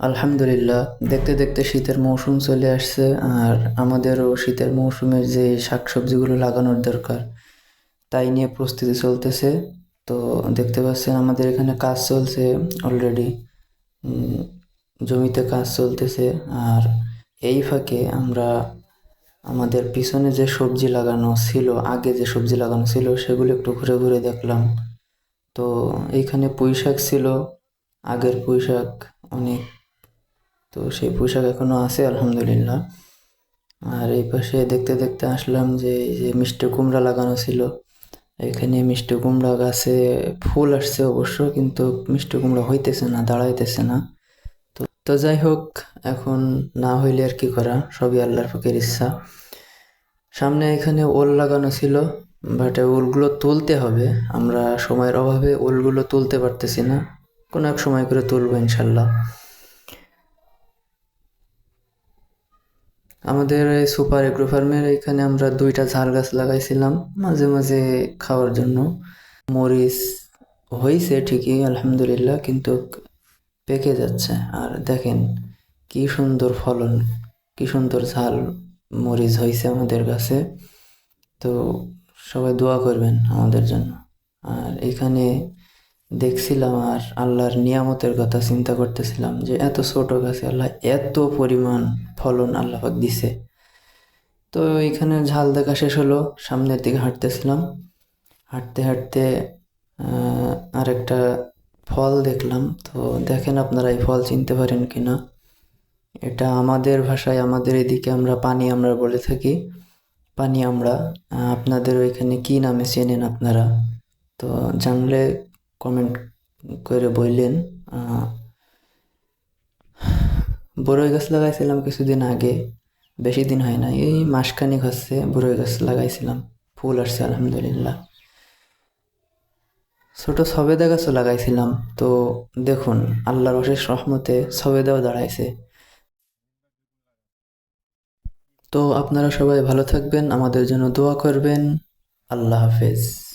আলহামদুলিল্লাহ, দেখতে দেখতে শীতের মৌসুম চলে আসছে আর আমাদেরও শীতের মৌসুমের যে শাকসবজিগুলো লাগানোর দরকার, তাই নিয়ে প্রস্তুতি চলতেছে। তো দেখতে পাচ্ছেন আমাদের এখানে কাজ চলছে অলরেডি জমিতে কাজ চলতেছে আর এই ফাঁকে আমরা আমাদের পিছনে যে সবজি লাগানো ছিল, আগে যে সবজি লাগানো ছিল, সেগুলো একটু ঘুরে ঘুরে দেখলাম। তো এইখানে পুঁই শাক ছিল, আগের পুঁই শাক অনেক তো সেই পোশাক এখনও আছে, আলহামদুলিল্লাহ। আর এই পাশে দেখতে দেখতে আসলাম যে, এই যে মিষ্টি কুমড়া লাগানো ছিল। এখানে মিষ্টি কুমড়া গাছে ফুল আসছে অবশ্য, কিন্তু মিষ্টি কুমড়া হইতেছে না, দাঁড়াইতেছে না। তো তো যাই হোক, এখন না হইলে আর কি করা, সবই আল্লাহর ফকের ইচ্ছা। সামনে এখানে ওল লাগানো ছিল বাট ওলগুলো তুলতে হবে। আমরা সময়ের অভাবে ওলগুলো তুলতে পারতেছি না। কোনো এক সময় করে তুলবো ইনশাল্লাহ। আমাদের এই সুপার এগ্রো ফার্মের এখানে আমরা দুইটা ঝাল গাছ লাগাইছিলাম মাঝে মাঝে খাওয়ার জন্য। মরিচ হয়েছে ঠিকই, আলহামদুলিল্লাহ, কিন্তু পেকে যাচ্ছে। আর দেখেন কি সুন্দর ফলন, কি সুন্দর ঝাল মরিচ হয়েছে আমাদের কাছে তো সবাই দোয়া করবেন আমাদের জন্য। আর এখানে দেখছিলাম আর আল্লাহর নিয়ামতের কথা চিন্তা করতেছিলাম যে এত ছোট গাছে, আল্লাহ এত পরিমাণ ফলন আল্লাহ পাক দিছে। তো এখানে ঝাল দেখা শেষ হলো, সামনের দিকে হাঁটতেছিলাম। হাঁটতে হাঁটতে আরেকটা ফল দেখলাম। তো দেখেন আপনারা এই ফল চিনতে পারেন কি না এটা আমাদের ভাষায়, আমাদের এদিকে আমরা পানি আমরা বলে থাকি। পানি আমরা আপনাদের ওইখানে কি নামে চেনেন আপনারা? তো জানলে কমেন্ট করে বললেন বড়ই গাছ লাগাইছিলাম কিছুদিন আগে, বেশি দিন হয় না এই মাসখানিক হচ্ছে বড়ই গাছ লাগাইছিলাম, ফুল আসছে আলহামদুলিল্লাহ। ছোট সবেদা গাছও লাগাইছিলাম, তো দেখুন, আল্লাহর অশেষ রহমতে সবেদাও দাঁড়াইছে। তো আপনারা সবাই ভালো থাকবেন, আমাদের জন্য দোয়া করবেন, আল্লাহ হাফেজ।